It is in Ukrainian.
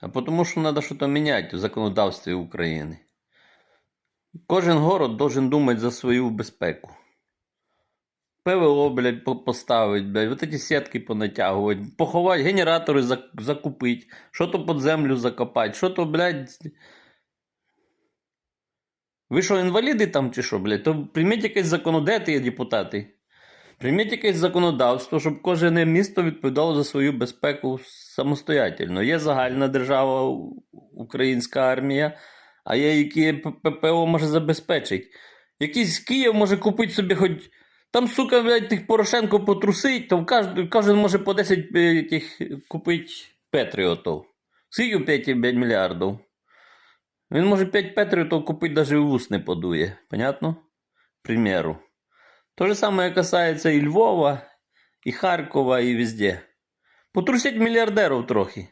А потому что надо что-то в законодавстве України. Кожен город должен думати за свою безпеку. ПВО, блядь, поставить, блядь, вот эти сетки понатягувати, поховати, генератори зак- закупити, що то під землю закопати, що то, блядь. Ви що, інваліди там чи що, блядь? То прийміть якесь законодавство, депутати. Прийміть якесь законодавство, щоб кожне місто відповідало за свою безпеку самостоятельно. Є загальна держава, українська армія, а є які ППО може забезпечити. Якийсь Київ може купити собі хоч. Там, сука, блядь, тих Порошенко потрусить, то кожен, кожен може по 10 е, тих купити Петріотів. Скільки 5 блядь, мільярдів? Він може 5 Петріотів купити, навіть в ус не подує. Понятно? Примеру. То же самое касается и Львова, и Харкова, и везде. Потрусіть мільярдерів трохи.